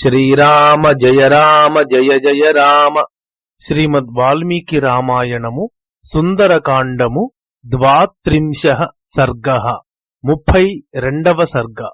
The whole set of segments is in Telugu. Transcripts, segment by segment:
శ్రీరామ జయ రామ జయ జయ రామ. శ్రీమద్ వాల్మీకి రామాయణము సుందరకాండము ద్వాత్రింశ సర్గ. ముప్పై రెండవ సర్గ.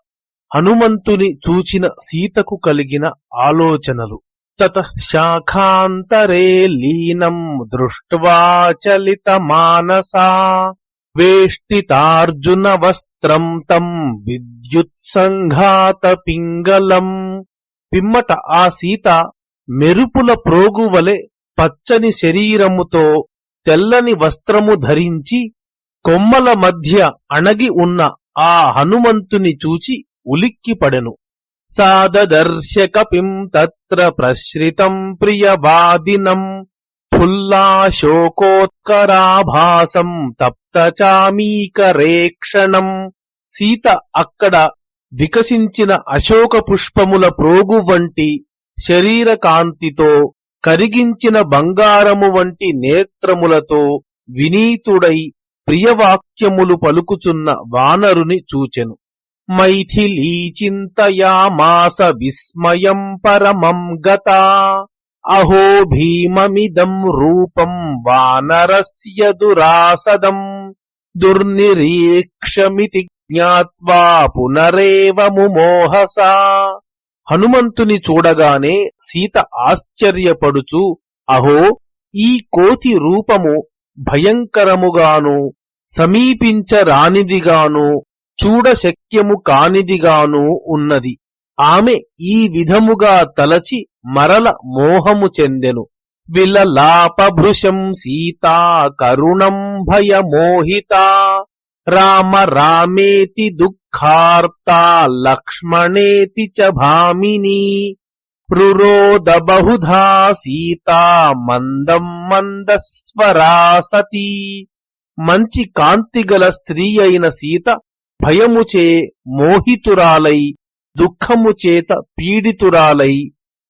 హనుమంతుని చూచిన సీతకు కలిగిన ఆలోచనలు. తత శాఖాంతరే లీనం దృష్ట్వా చలిత మానసా వేష్టితార్జున వస్త్రం తం విద్యుత్సంఘాత పింగళం. పిమ్మట ఆ సీత మెరుపుల ప్రోగువలె పచ్చని శరీరముతో తెల్లని వస్త్రము ధరించి కొమ్మల మధ్య అణగి ఉన్న ఆ హనుమంతుని చూచి ఉలిక్కిపడెను. సాదదర్శకపిం తత్ర ప్రశ్రితం ప్రియవాదినం ఫుల్లాశోకోత్కరాభాసం తప్తచామీకరేక్షణం. సీత అక్కడ వికసించిన అశోక పుష్పముల ప్రోగు వంటి శరీర కాంతితో కరిగించిన బంగారము వంటి నేత్రములతో వినీతుడై ప్రియవాక్యములు పలుకుచున్న వానరుని చూచెను. మైథిలీ చింతయామాస విస్మయం పరమం గత అహో భీమమిదం రూపం వానరస్య దురాసదం దుర్నిరీక్షమితి జ్ఞాత్వా పునరేవ ముమోహసా హనుమంతుని చూడగానే సీత ఆశ్చర్యపడుచు అహో ఈ కోతి రూపము భయంకరముగాను సమీపించరానిదిగాను చూడశక్యము కానిదిగాను ఉన్నది. ఆమె ఈ విధముగా తలచి మరల మోహము చెందెను. విలలాపభృశం సీతా కరుణం భయమోహితా రామ రామేతి దుఃఖార్తా లక్ష్మణేతి చ భామిని రురోద బహుధా సీతా మందం మందస్వరా సతీ మంచి కాంతిగల స్త్రీ అయిన సీత భయముచే మోహితురాలై దుఃఖముచేత పీడితురాలై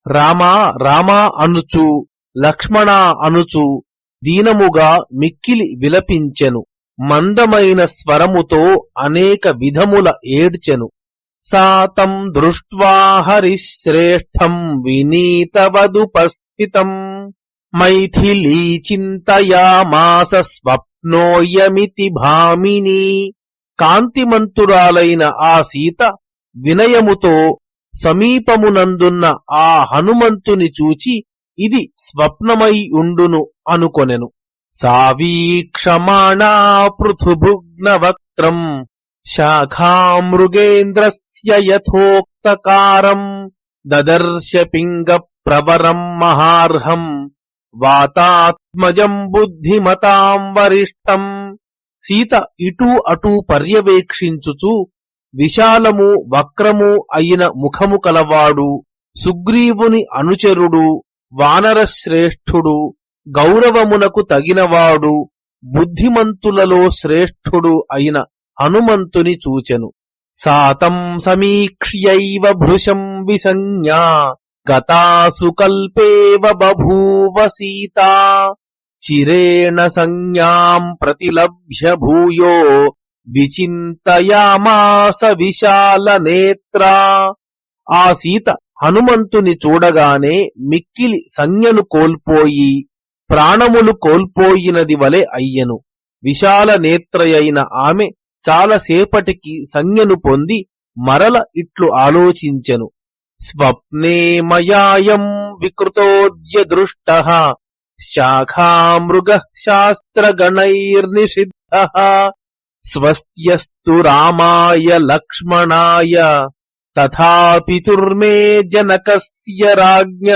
రామా రామా అనుచు లక్ష్మణా అనుచు దీనముగా మిక్కిలి విలపించెను. మందమైన స్వరముతో అనేక విధముల ఏడ్చెను. సాతం దృష్ట్వా హరిశ్రేష్టం వినీతవదుపస్థితం మైథిలీ చింతయామాస స్వప్నోయమితి భామిని. కాంతిమంతురాలైన ఆ సీత వినయముతో సమీపమునందున్న ఆ హనుమంతుని చూచి ఇది స్వప్నమై ఉండును అనుకొనెను. సావీక్షమాణా పృథుభుగ్నవక్త్రం శాఖామృగేంద్రస్య యథోక్తకారం దదర్శ పింగ ప్రవరం మహార్హం వాతాత్మజం బుద్ధిమతాం వరిష్టం సీత ఇటూ అటూ పర్యవేక్షించుచు విశాలము వక్రము అయిన ముఖము కలవాడు సుగ్రీవుని అనుచరుడు వానరశ్రేష్ఠుడు గౌరవమునకు తగినవాడు బుద్ధిమంతులలో శ్రేష్ఠుడు అయిన హనుమంతుని చూచెను. సాతం సమీక్ష్యైవ భృశం విసంజ్ఞా గతాసు కల్పేవ బభూవ సీతా చిరేణ సంజ్ఞాం ప్రతిలభ్య భూయో విచింతయామాస విశాల నేత్ర. ఆ సీత హనుమంతుని చూడగానే మిక్కిలి సంజ్ఞను కోల్పోయి ప్రాణములు కోల్పోయినది వలె అయ్యను. విశాల నేత్రయైన ఆమె చాలాసేపటికి సంజ్ఞను పొంది మరల ఇట్లు ఆలోచించెను. స్వప్నే మయాయం వికృతోద్య దృష్ట శాఖామృగ శాస్త్రగణైర్నిషిద్ధ స్వస్త్యస్తు రామాయ లక్ష్మణాయ తథాపితుర్మే జనకస్య రాజ్ఞ.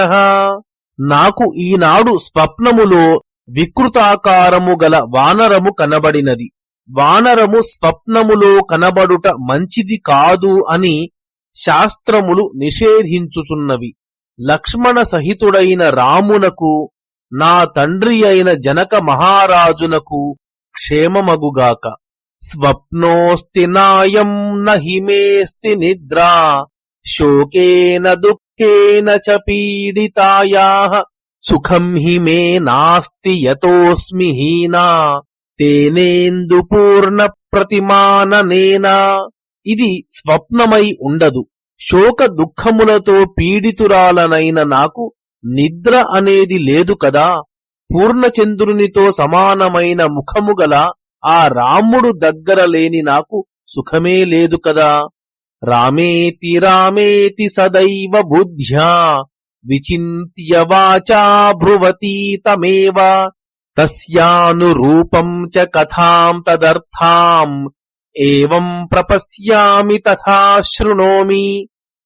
నాకు ఈనాడు స్వప్నములో వికృతాకారము గల వానరము కనబడినది. వానరము స్వప్నములో కనబడుట మంచిది కాదు అని శాస్త్రములు నిషేధించుచున్నవి. లక్ష్మణ సహితుడైన రామునకు నా తండ్రి అయిన జనక మహారాజునకు క్షేమమగుగాక. స్వప్నోస్తి నాయం నహిమేస్తి నిద్రా శోకేన దుఃఖ చ పీడితాయా సుఖం హి మే నాస్తి యతోస్మి హీనా తేనేందు పూర్ణ ప్రతిమాననేనా ఇది స్వప్నమై ఉండదు శోక దుఃఖములతో పీడితురాలనైన నాకు నిద్ర అనేది లేదు కదా పూర్ణచంద్రునితో సమానమైన ముఖము గల ఆ రాముడు దగ్గర లేని నాకు సుఖమే లేదు కదా రామేతి రామేతి సదైవ బుద్ధ్యా విచింత్య వాచా భ్రువతీ తమేవ తస్యానురూపం చ కథాం తదర్థాం ఏవం ప్రపశ్యామి తథా శృణోమి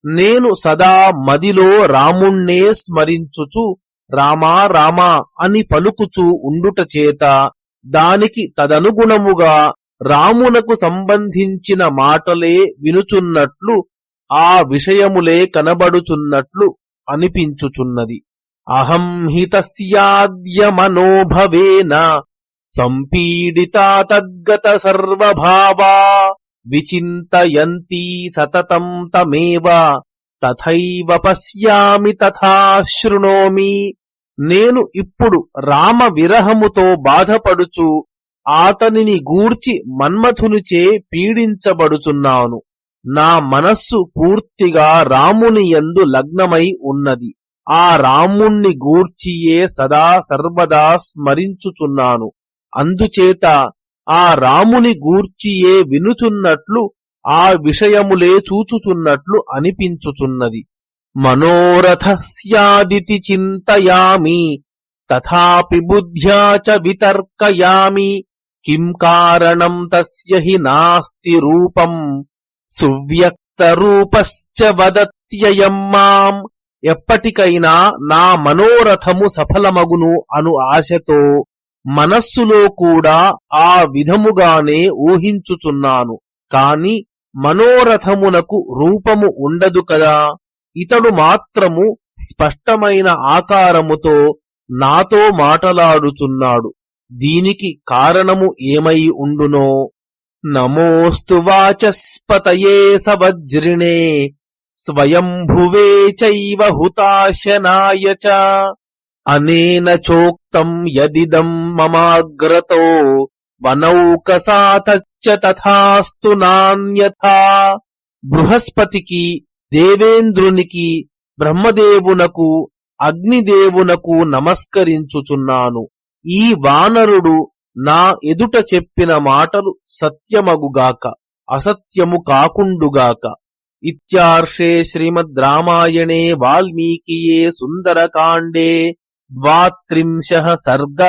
నేను సదా మదిలో రాముణ్ణే స్మరించుచు రామా రామా అని పలుకుచూ ఉండుట చేత దానికి తదనుగుణముగా రామునకు సంబంధించిన మాటలే వినుచున్నట్లు ఆ విషయములే కనబడుచున్నట్లు అనిపించుచున్నది. అహం హి మనోభవేన సంపీడితా తద్గత సర్వభావా విచింతయంతీ సతతం తమేవ తథైవ పశ్యామి తథా శృణోమి. నేను ఇప్పుడు రామ విరహముతో బాధపడుచు అతనిని గూర్చి మన్మథునిచే పీడించబడుచున్నాను. నా మనస్సు పూర్తిగా రాముని యందు లగ్నమై ఉన్నది. ఆ రాముణ్ణి గూర్చియే సదా సర్వదా స్మరించుచున్నాను. అందుచేత ఆ రాముని గూర్చియే వినుచున్నట్లు ఆ విషయములే చూచుచున్నట్లు అనిపించుచున్నది. మనోరథ స్యాదితి చింతయామి తథాపి బుద్ధ్యా చ వితర్కయామి కిం కారణం తస్య హి నాస్తి రూపం? సువ్యక్త రూపశ్చ వదత్యయం మాం. ఎప్పటికైనా నా మనోరథము సఫలమగును అను ఆశతో మనస్సులో కూడా ఆ విధముగానే ఊహించుచున్నాను. కాని మనోరథమునకు రూపము ఉండదు కదా? ఇతడు మాత్రము స్పష్టమైన ఆకారముతో నాతో మాటలాడుచున్నాడు దీనికి కారణము ఏమై ఉండునో? నమోస్తు వాచస్పతయే సవజ్రిణే స్వయంభువే చైవ హుతాశనాయ చ. అనేన చోక్తం యదిదం మమాగ్రతో వనౌకసాతచ్చ తథాస్తు నాన్యథా బృహస్పతికి దేవేంద్రునికి బ్రహ్మదేవునకు అగ్నిదేవునకు నమస్కరించుచున్నాను. ఈ వానరుడు నా ఎదుట చెప్పిన మాటలు సత్యమగుగాక అసత్యము కాకుండుగాక. ఇత్యార్షే శ్రీమద్ రామాయణే వాల్మీకియే సుందరకాండే ద్వాత్రింశ సర్గ.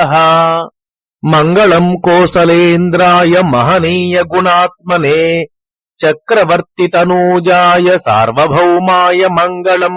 మంగళం కోసలేంద్రాయ మహనీయ గుణాత్మనే చక్రవర్తితనూజాయ సార్వభౌమాయ మంగళం